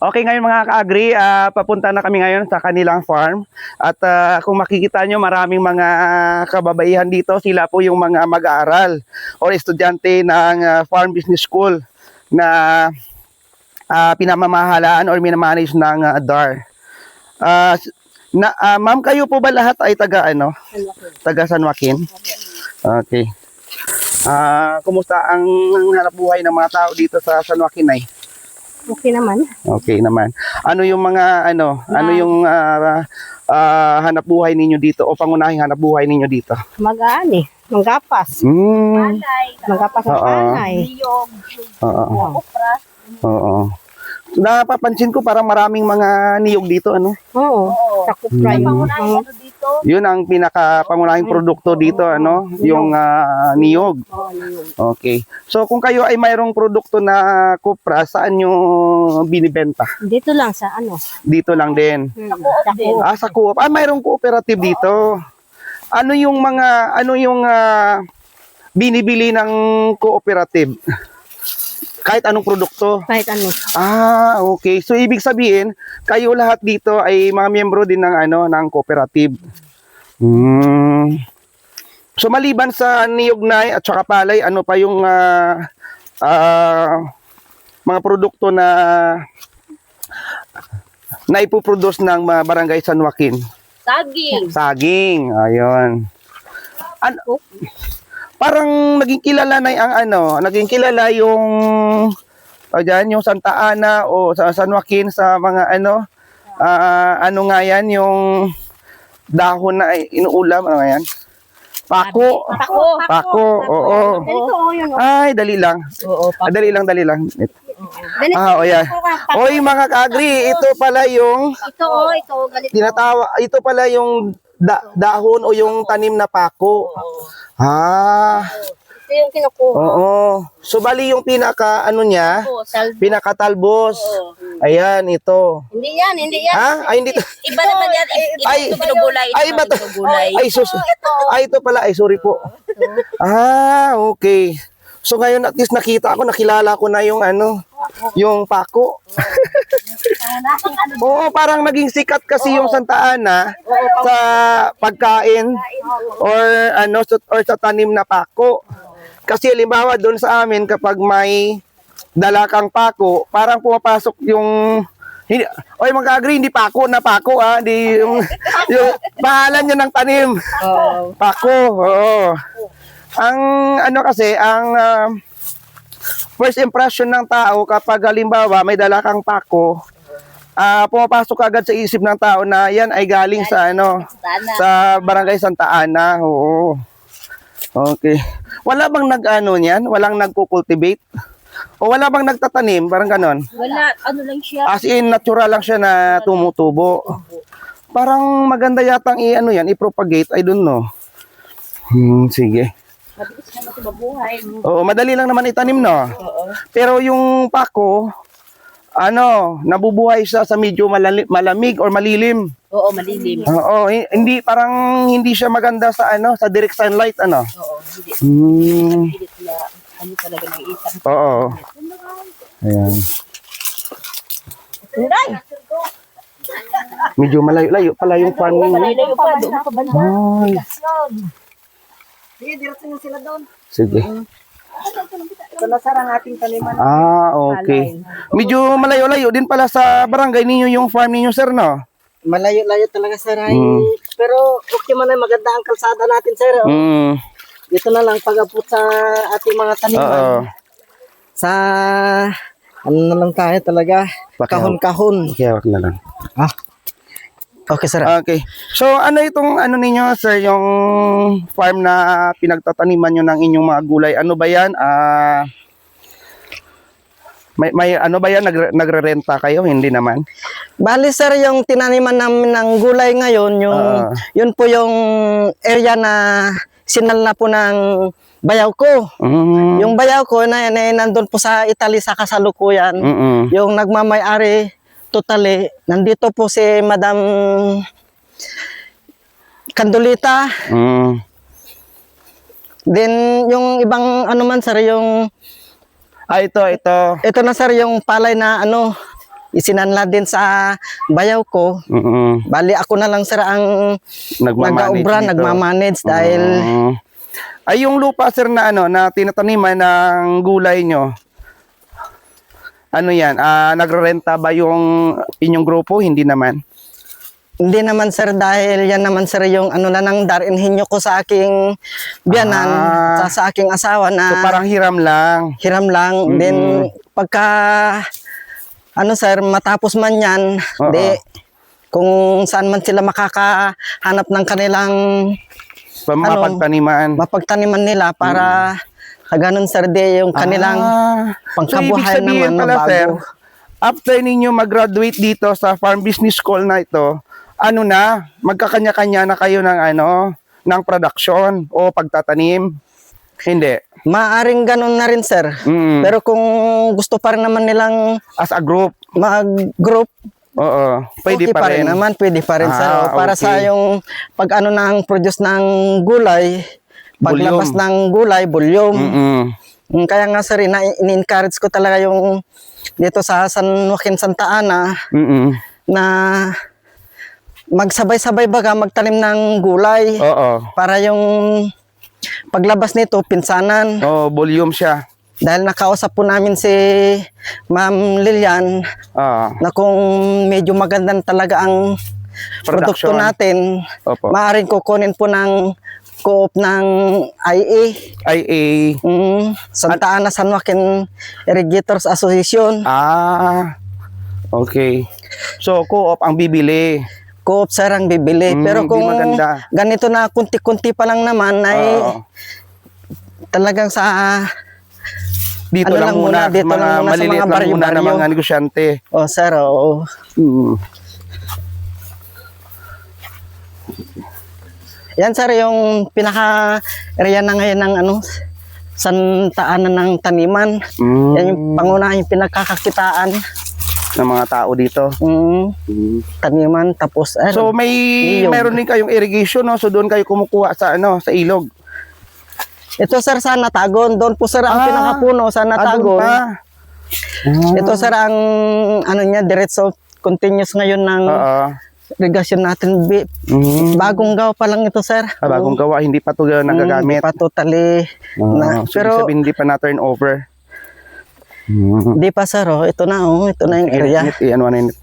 Okay, ngayon mga ka-agri, ah, papunta na kami ngayon sa kanilang farm. At ah, kung makikita nyo, maraming mga kababaihan dito. Sila po yung mga mag-aaral o estudyante ng ah, Farm Business School na ah, pinamamahalaan or minamanage ng ah, DAR. S- na, ah, ma'am, kayo po ba lahat ay taga ano? Taga San Joaquin? Okay. Ah, kumusta ang hanap buhay ng mga tao dito sa San Joaquin ay? Okay naman. Okay naman. Ano yung mga ano, ano yung ah, ah, hanap buhay ninyo dito o pangunahing hanap buhay ninyo dito? Magaan eh. Manggapas. Mm. Manggapas ng Oo. kanay. Oo. Oo. Oo. Napapansin ko parang maraming mga niyog dito ano. Oo. Sa kupra Mm. mga Yun ang pinaka pangunahing produkto dito ano, yung ah, niyog. Okay. So kung kayo ay mayroong produkto na kupra, saan nyo binibenta? Dito lang sa ano. Dito lang din. Hmm. Coop. Ah, sa co Ah, mayroong cooperative dito. Ano yung mga, ano yung ah, binibili ng cooperative? Kahit anong produkto. Kahit ano. Ah, okay. So ibig sabihin, kayo lahat dito ay mga miyembro din ng ano, ng cooperative. Hmm. So maliban sa niyugnay at saka palay, ano pa yung ah, ah, mga produkto na na ipoproduce ng mga barangay San Joaquin? Saging. Saging, ayun. Ano, parang naging kilala na ang ano, naging kilala yung o dyan, yung Santa Ana o sa San Joaquin sa mga ano, ah, ano nga yan, yung dahon na inuulam, ano nga yan? Pako. Pako. Pako, oo. Oh oh. Ay, dali lang. Oo, Ah, dali lang, dali lang. Ah, o yan. Oy, mga kaagri, ito pala yung Ito oh, ito ganito. tinatawa, ito pala yung da- dahon o yung tanim na pako. Ah, Ito yung kinukuha. oo. So bali yung pinaka ano niya, Oo, pinaka talbos. Ayan, ito. Hindi yan, hindi yan. Ha? Ay hindi to. Iba naman yan. Ito Ay, ito binugulay. ay, iba to. Ay sus. Ay ito pala, ay sorry po. Ah, okay. So ngayon at least nakita ko, nakilala ko na yung ano, yung pako. Oo, parang naging sikat kasi yung Santa Ana sa pagkain or ano or sa tanim na pako. Kasi halimbawa doon sa amin kapag may dala kang pako, parang pumapasok yung hindi, oy mag-agree, hindi pako na pako ah, hindi yung, yung pangalan niya ng tanim. Oo. Pako, oo. Ang ano kasi, ang ah, first impression ng tao kapag halimbawa may dala kang pako, ah pumapasok agad sa isip ng tao na yan ay galing sa ano, sa Barangay Santa Ana. Oo. Okay. Wala bang nag-ano niyan? Walang nagko-cultivate? O wala bang nagtatanim? Parang ganon. Wala. Ano lang siya. As in, natural lang siya na tumutubo. Parang maganda yatang i-ano yan, i-propagate. I don't know. Hmm, sige. Mabilis naman ito mabuhay. Oo, madali lang naman itanim, no? Pero yung pako, ano, nabubuhay siya sa medyo malali- malamig or malilim. Oo, malilim. Oo, hi- hindi parang hindi siya maganda sa ano, sa direct sunlight ano. Oo, hindi. Hmm. Hindi sila. Ano talaga ng isang. Oo. Ayan. Turay! Medyo malayo-layo pala yung farm ninyo. Malayo pa. Doon pa ba? Ay, Sige, diretso na sila doon. sige. Ito na ang ating taniman. Ah, okay. Medyo malayo-layo din pala sa barangay ninyo yung farm ninyo, sir, no? Malayo-layo talaga sir. Ay, Mm. Pero okay man ay maganda ang kalsada natin sir. oh. Mm. Dito na lang pag-abot sa ating mga taniman. Sa ano na lang tayo talaga. Kahon-kahon. Okay, wag na lang. Okay sir. Okay. So, ano itong ano ninyo, sir, yung farm na pinagtataniman nyo ng inyong mga gulay? Ano ba yan? Ah... may, may ano ba yan? Nagre, nagre-renta kayo? Hindi naman. Bali sir, yung tinaniman namin ng gulay ngayon, yung Ah. yun po yung area na sinal na po ng bayaw ko. Mm. Yung bayaw ko na, na nandun po sa Italy sa kasalukuyan. Mm-mm. Yung nagmamay-ari totally, nandito po si Madam Candolita. Mm. Then yung ibang ano man sir, yung Ah, ito, ito. ito na sir yung palay na ano isinanla din sa bayaw ko. Mm-mm. Bali ako na lang sir ang dito. nagmamanage dahil Mm. Ay, yung lupa, sir, na ano, na tinataniman ng gulay nyo, ano yan, ah, nagrerenta ba yung inyong grupo? Hindi naman. hindi naman sir dahil yan naman sir yung ano na nang darinhinyo ko sa aking biyanan, Ah. sa, sa aking asawa na So, parang hiram lang. hiram lang. Mm-mm. Then pagka ano sir, matapos man yan, di kung saan man sila makakahanap ng kanilang Mapagtaniman. mapagtaniman nila para sa ganun sir di yung kanilang Ah. pangkabuhayan so, naman pala, mabago. sir, after ninyo mag-graduate dito sa Farm Business School na ito, ano na, magkakanya-kanya na kayo ng ano, ng production o pagtatanim? Hindi. Maaring ganun na rin sir. Mm. Pero kung gusto pa rin naman nilang As a group, mag-group, oo, pwede okay pa rin. naman, pwede pa rin sir. Ah, O, Para sa okay. yung pag ano ng produce ng gulay, paglabas ng gulay, volume. Mm-mm. Mm, Kaya nga sir, na in-encourage ko talaga yung dito sa San Joaquin Santa Ana Mm-mm. na magsabay-sabay baga magtanim ng gulay Oo. para yung paglabas nito pinsanan. Oh, volume siya. Dahil nakausap po namin si Ma'am Lilian Ah, na kung medyo maganda talaga ang produkto Production. natin, opo. maaaring kukunin po ng co-op ng IA, IA. mm, Santa Ana San Joaquin Irrigators Association. Ah. Okay. So, co-op ang bibili. Co-op sir ang bibili. Mm, Pero kung maganda. ganito na kunti-kunti pa lang naman ay talagang sa Dito Ano lang lang muna, dito mga lang muna sa maliliit mga lang muna ng baryo-baryo. mga negosyante. oh sir, oo. Mm. Yan sir yung pinaka area na ngayon ng ano Santa Ana ng taniman. Mm. Yan yung pangunahing pinagkakakitaan ng mga tao dito. mm, Mm. taniman tapos ano, So may Ilog. meron din kayong irrigation no, so doon kayo kumukuha sa ano, sa ilog. ito sir sa Natagon, doon po sir ang Ah, pinakapuno sa Ah, Natagon. pa. ito sir ang ano niya diretso continuous ngayon ng Oo. Irrigation natin. Bi- Mm. Bagong gawa pa lang ito sir. Ah, bagong gawa, hindi pa to Mm, nagagamit. Hindi pa totally Oo. na. so, Pero sabihin, hindi pa na turn over. Mm. di pa sir, oh. ito na oh, ito na yung area. Init, i- ano, ano, init.